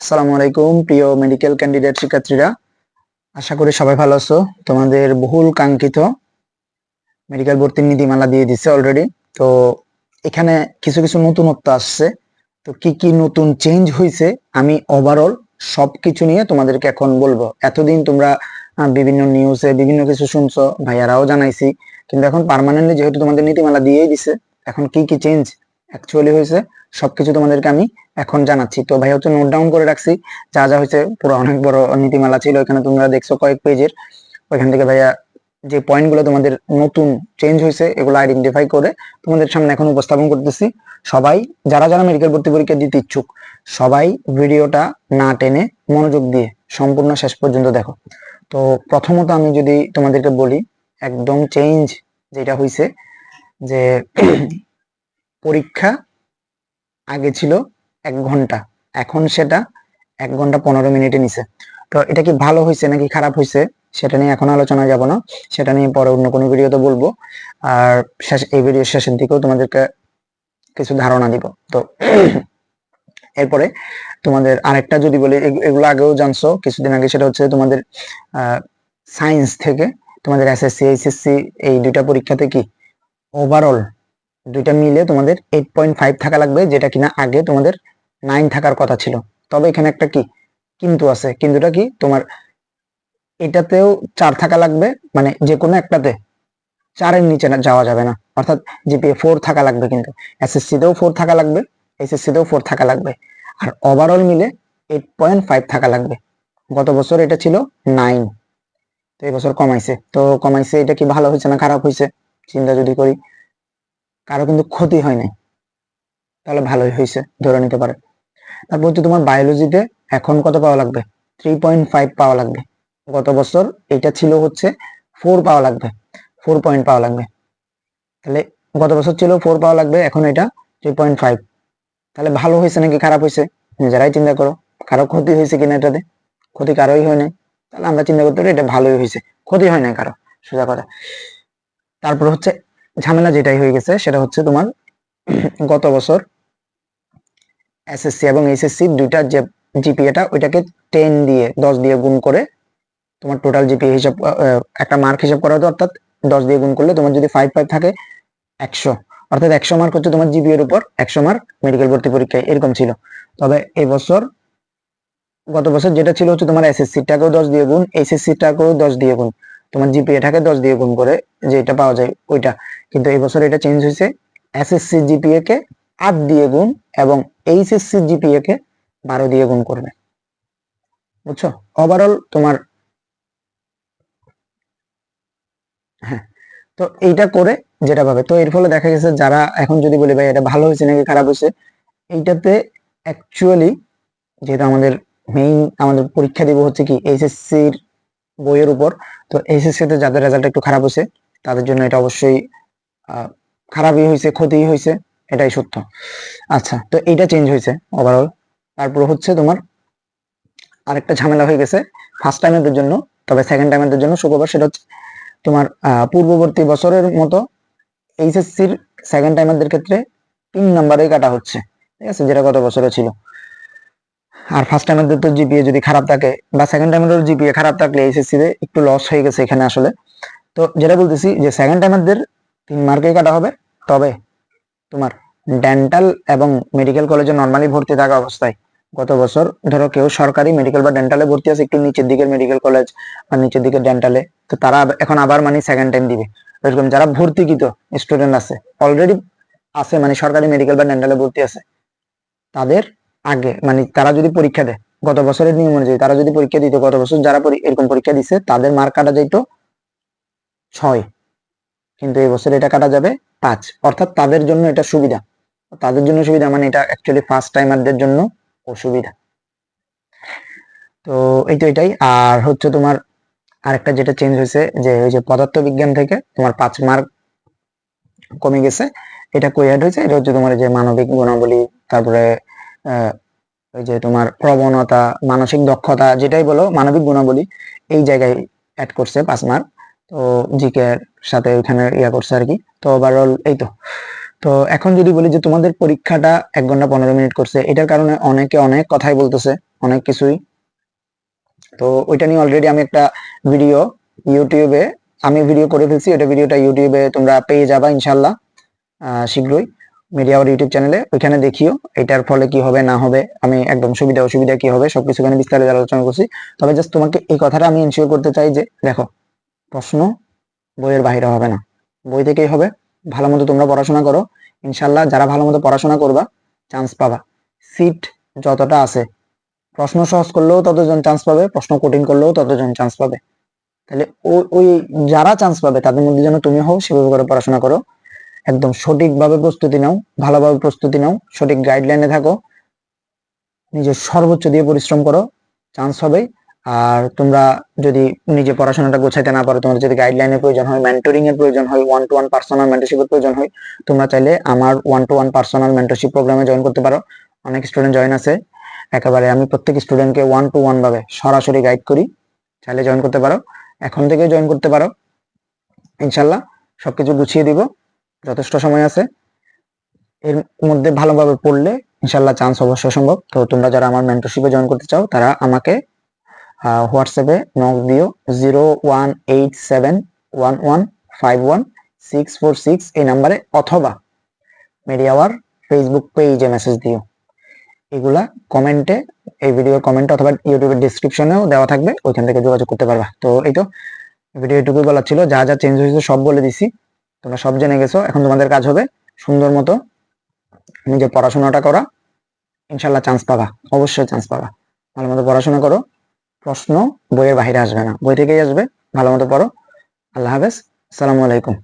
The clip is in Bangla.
আসসালামু আলাইকুম, প্রিয় মেডিকেল ক্যান্ডিডেট শিক্ষার্থীরা। আশা করি সবাই ভালো আছো। তোমাদের বহুল কাঙ্ক্ষিত মেডিকেল ভর্তির নীতিমালা দিয়ে দিচ্ছে অলরেডি তো এখানে কিছু কিছু নতুনত্ব আসছে। তো কি কি নতুন চেঞ্জ হয়েছে আমি ওভারঅল সবকিছু নিয়ে তোমাদেরকে এখন বলব। এতদিন তোমরা বিভিন্ন নিউজে বিভিন্ন কিছু শুনছো, ভাইয়ারাও জানাইছি। কিন্তু এখন পার্মানেন্টলি যেহেতু তোমাদের নীতিমালা দিয়েই দিছে, এখন কি কি চেঞ্জ অ্যাকচুয়ালি হয়েছে, সবকিছু তোমাদেরকে আমি এখন জানাচ্ছি। তো ভাই হচ্ছে নোট ডাউন করে রাখছি, যা যা হয়েছে, পুরো অনেক বড় নীতিমালা ছিল, এখানে তোমরা দেখছ কয়েক পেজের ওইখান থেকে ভাইয়া যে পয়েন্টগুলো তোমাদের নতুন চেঞ্জ হয়েছে, এগুলো আইডেন্টিফাই করে তোমাদের সামনে এখন উপস্থাপন করতেছি। সবাই, যারা যারা মেডিকেল ভর্তি পরীক্ষা দিতে ইচ্ছুক, সবাই ভিডিওটা না টেনে মনোযোগ দিয়ে সম্পূর্ণ শেষ পর্যন্ত দেখো। তো প্রথমত আমি যদি তোমাদেরকে বলি, একদম চেঞ্জ যেটা হয়েছে, যে পরীক্ষা আগে ছিল এক ঘণ্টা। এখন সেটা এক ঘণ্টা পনেরো মিনিটে নিছে। তো এটা কি ভালো হয়েছে নাকি খারাপ হয়েছে সেটা নিয়ে এখন আলোচনা যাব না। সেটা নিয়ে পরে অন্য কোনো ভিডিওতে বলব। আর শেষ এই ভিডিওর শেষের দিকেও তোমাদেরকে কিছু ধারণা দিব। তো এরপরে তোমাদের আরেকটা যদি বলি এগুলো আগেও জানছো, কিছুদিন আগে সেটা হচ্ছে তোমাদের সায়েন্স থেকে তোমাদের এসএসসি এইচএসসি এই দুইটা পরীক্ষাতে কি? ওভারঅল দুইটা মিলে তোমাদের এইট পয়েন্ট ফাইভ থাকা লাগবে, যেটা কিনা আগে তোমাদের নাইন থাকার কথা ছিল। তবে এখানে একটা কি? কিন্তু আছে। কিন্তুটা কি? তোমার এটাতেও চার থাকা লাগবে মানে যে কোনো একটাতে। চারের নিচে না, যাওয়া যাবে না। অর্থাৎ জিপিএ ফোর থাকা লাগবে কিন্তু। এসএসসি তেও ফোর থাকা লাগবে এসএসসি তেও ফোর থাকা লাগবে। আর ওভারঅল মিলে এইট পয়েন্ট ফাইভ থাকা লাগবে। গত বছর এটা ছিল নাইন তো এই বছর কমাইছে। তো কমাইছে এটা কি ভালো হয়েছে না খারাপ হয়েছে? চিন্তা যদি করি। কারও কিন্তু ক্ষতি হয় নাই। তাহলে ভালোই হয়েছে ধরে নিতে পারে। তারপর হচ্ছে তোমার বায়োলজিতে এখন কত পাওয়া লাগবে? থ্রি পয়েন্ট ফাইভ পাওয়া লাগবে। গত বছর এটা ছিল হচ্ছে ফোর পাওয়া লাগবে ফোর পয়েন্ট পাওয়া লাগবে। তাহলে গত বছর ছিল ফোর পাওয়া লাগবে, এখন এটা থ্রি পয়েন্ট ফাইভ তাহলে ভালো হয়েছে নাকি খারাপ হয়েছে নিজেরাই চিন্তা করো, কারও ক্ষতি হয়েছে কিনা এটাতে? ক্ষতি কারোই হয় নাই। তাহলে আমরা চিন্তা করতে পারি এটা ভালোই হয়েছে ক্ষতি হয় নাই কারও, সোজা কথা। তারপর হচ্ছে ঝামেলা যেটাই হয়ে গেছে, সেটা হচ্ছে তোমার গত বছর এসএসসি এবং এইচএসসি দুইটা যে জিপিএটা ওইটাকে টেন দিয়ে, দশ দিয়ে গুণ করে তোমার টোটাল জিপিএ হিসাব একটা মার্ক হিসাব করা হতো, অর্থাৎ দশ দিয়ে গুণ করলে তোমার যদি ফাইভ ফাইভ থাকে, একশো। অর্থাৎ একশো মার্ক হচ্ছে তোমার জিপিএ এর উপর, একশো মার্ক মেডিকেল ভর্তি পরীক্ষায়, এরকম ছিল। তবে এবছর গত বছর যেটা ছিল হচ্ছে তোমার এসএসসি টাকেও দশ দিয়ে গুণ এইচএসসি টাকেও দশ দিয়ে গুণ। তোমার জিপিএটাকে দশ দিয়ে গুণ করে যেটা পাওয়া যায় ওইটা। কিন্তু এই বছর এটা চেঞ্জ হয়েছে এসএসসি জিপিএ কে আট দিয়ে গুণ এবং এইচএসসি জিপিএ কে বারো দিয়ে গুণ করবে। বুঝছ? ওভারঅল তোমার হ্যাঁ তো এইটা করে যেটা পাবে। তো এর ফলে দেখা গেছে যারা এখন যদি বলি, ভাই, এটা ভালো হয়েছে নাকি খারাপ হয়েছে? এইটাতে অ্যাকচুয়ালি যেহেতু আমাদের মেইন আমাদের পরীক্ষা দিব হচ্ছে কি এইচএসসির বইয়ের উপর। তো এইচএসসি তে যাদের রেজাল্ট একটু খারাপ হয়েছে, তাদের জন্য এটা অবশ্যই খারাপই হয়েছে, ক্ষতিই হয়েছে, এটাই সত্য। আচ্ছা তো এইটা চেঞ্জ হয়েছে ওভারঅল তারপর হচ্ছে তোমার আরেকটা ঝামেলা হয়ে গেছে ফার্স্ট টাইমের জন্য, তবে সেকেন্ড টাইমের জন্য শুক্রবার, সেটা হচ্ছে তোমার পূর্ববর্তী বছরের মতো এইচএসসির সেকেন্ড টাইমারদের ক্ষেত্রে তিন নাম্বারেই কাটা হচ্ছে। ঠিক আছে, যেটা গত বছরে ছিল। আর ফার্স্ট টাইমারদের তো জিপিএ যদি খারাপ থাকে বা সেকেন্ড টাইমারের জিপিএ খারাপ থাকলে এইচএসসি তে একটু লস হয়ে গেছে এখানে আসলে। তো যেটা বলতেছি যে সেকেন্ড টাইমারদের তিন মার্কেই কাটা হবে। তবে তোমার ডেন্টাল এবং মেডিকেল কলেজে নর্মালি ভর্তি থাকা অবস্থায় গত বছর ধরো কেউ সরকারি মেডিকেল বা ডেন্টালে ভর্তি আছে, একটু নিচের দিকের মেডিকেল কলেজ বা নিচের দিকের ডেন্টালে তো তারা এখন আবার মানে সেকেন্ড টাইম দিবে। এরকম যারা ভর্তিকৃত স্টুডেন্ট আছে অলরেডি আছে মানে সরকারি মেডিকেল বা ডেন্টালে ভর্তি আছে, তাদের আগে মানে তারা যদি পরীক্ষা দেয়, গত বছরের নিয়ম অনুযায়ী তারা যদি পরীক্ষা দিত, গত বছর যারা এরকম পরীক্ষা দিছে, তাদের মার্ক কাটা যাইতো ছয়। কিন্তু এই বছর এটা কাটা যাবে পাঁচ। অর্থাৎ তাদের জন্য এটা সুবিধা। তাদের জন্য সুবিধা মানে এটা অ্যাকচুয়ালি ফার্স্ট টাইমারদের জন্য অসুবিধা। তো এই তো এটাই। আর হচ্ছে তোমার আরেকটা যেটা চেঞ্জ হয়েছে, যে ওই যে পদার্থ বিজ্ঞান থেকে তোমার পাঁচ মার্ক কমে গেছে। এটা কই অ্যাড হয়েছে? এটা হচ্ছে তোমার যে মানবিক গুণাবলী, তারপরে ওই যে তোমার প্রবণতা, মানসিক দক্ষতা, যেটাই বলো, মানবিক গুণাবলী, এই জায়গায় অ্যাড করছে পাঁচ মার্ক তো জিকে সাথে ওইখানে ইয়া করছে আর কি। তো ওভারঅল এই তো। তো এখন যদি বলি যে তোমাদের পরীক্ষাটা এক ঘণ্টা পনেরো মিনিট করছে, এটার কারণে অনেকে অনেক কথাই বলতেছে, অনেক কিছুই। তো ওইটা নিয়ে অলরেডি আমি একটা ভিডিও ইউটিউবে আমি ভিডিও করে ফেলছি ওটা ভিডিওটা ইউটিউবে তোমরা পেয়ে যাবা ইনশাল্লাহ শীঘ্রই। মিডিয়া আওয়ার ইউটিউব চ্যানেলে ওইখানে দেখিও এটার ফলে কি হবে, না হবে, আমি একদম সুবিধা অসুবিধা কি হবে, সবকিছু এখানে বিস্তারিত আলোচনা করছি। তবে জাস্ট তোমাকে এই কথাটা আমি ইনশিওর করতে চাই যে, দেখো, প্রশ্ন বইয়ের বাইরে হবে না। বই থেকেই হবে ভালো মতো তোমরা পড়াশোনা করো। ইনশাল্লাহ যারা ভালো মতো পড়াশোনা করবা চান্স পাবা। সিট যতটা আছে, প্রশ্ন সহজ করলেও ততজন চান্স পাবে, প্রশ্ন কঠিন করলেও ততজন চান্স পাবে। তাহলে ওই ওই যারা চান্স পাবে, তাদের মধ্যে যেন তুমি হও, সেভাবে করে পড়াশোনা করো। একদম সঠিকভাবে প্রস্তুতি নাও, ভালোভাবে প্রস্তুতি নাও, সঠিক গাইডলাইনে থাকো। নিজের সর্বোচ্চ দিয়ে পরিশ্রম করো চান্স হবে আর তোমরা যদি নিজে পড়াশোনাটা গোছাইতে না পারো, তোমাদের যদি গাইডলাইনের প্রয়োজন হয় মেন্টরিং এর প্রয়োজন হয় ওয়ান টু ওয়ান পার্সোনাল মেন্টরশিপের প্রয়োজন হয়, তোমরা চাইলে আমার one to one personal mentorship প্রোগ্রামে জয়েন করতে পারো। অনেক স্টুডেন্ট জয়েন আছে। একেবারে আমি প্রত্যেক স্টুডেন্টকে ওয়ান টু ওয়ান ভাবে সরাসরি গাইড করি। চাইলে জয়েন করতে পারো। এখন থেকে জয়েন করতে পারো। ইনশাল্লাহ সবকিছু গুছিয়ে দিব। যথেষ্ট সময় আছে। এর মধ্যে ভালোভাবে পড়লে ইনশাল্লাহ চান্স অবশ্যই সম্ভব। তো তোমরা যারা আমার মেন্টরশিপে জয়েন করতে চাও, তারা আমাকে হোয়াটসঅ্যাপে নক দিও zero one eight seven one one five one six four six এই নাম্বারে অথবা মিডিয়াওয়ার ফেসবুক পেজে মেসেজ দিও। এগুলা কমেন্টে এই ভিডিওর কমেন্টে অথবা ইউটিউবের ডিসক্রিপশনেও দেওয়া থাকবে, ওইখান থেকে যোগাযোগ করতে পারবা। তো এই তো ভিডিও এটুকুই বলার ছিল। যা যা চেঞ্জ হয়েছে সব বলে দিছি। তোমরা সব জেনে গেছো, এখন তোমাদের কাজ হবে সুন্দর মতো নিজে পড়াশোনাটা করা। ইনশাল্লাহ চান্স পাবা, অবশ্যই চান্স পাবা। ভালো মতো পড়াশোনা করো, প্রশ্ন বইয়ের বাহিরে আসবে না, বই থেকেই আসবে, ভালো মতো পড়ো। আল্লাহ হাফেজ, আসসালামু আলাইকুম।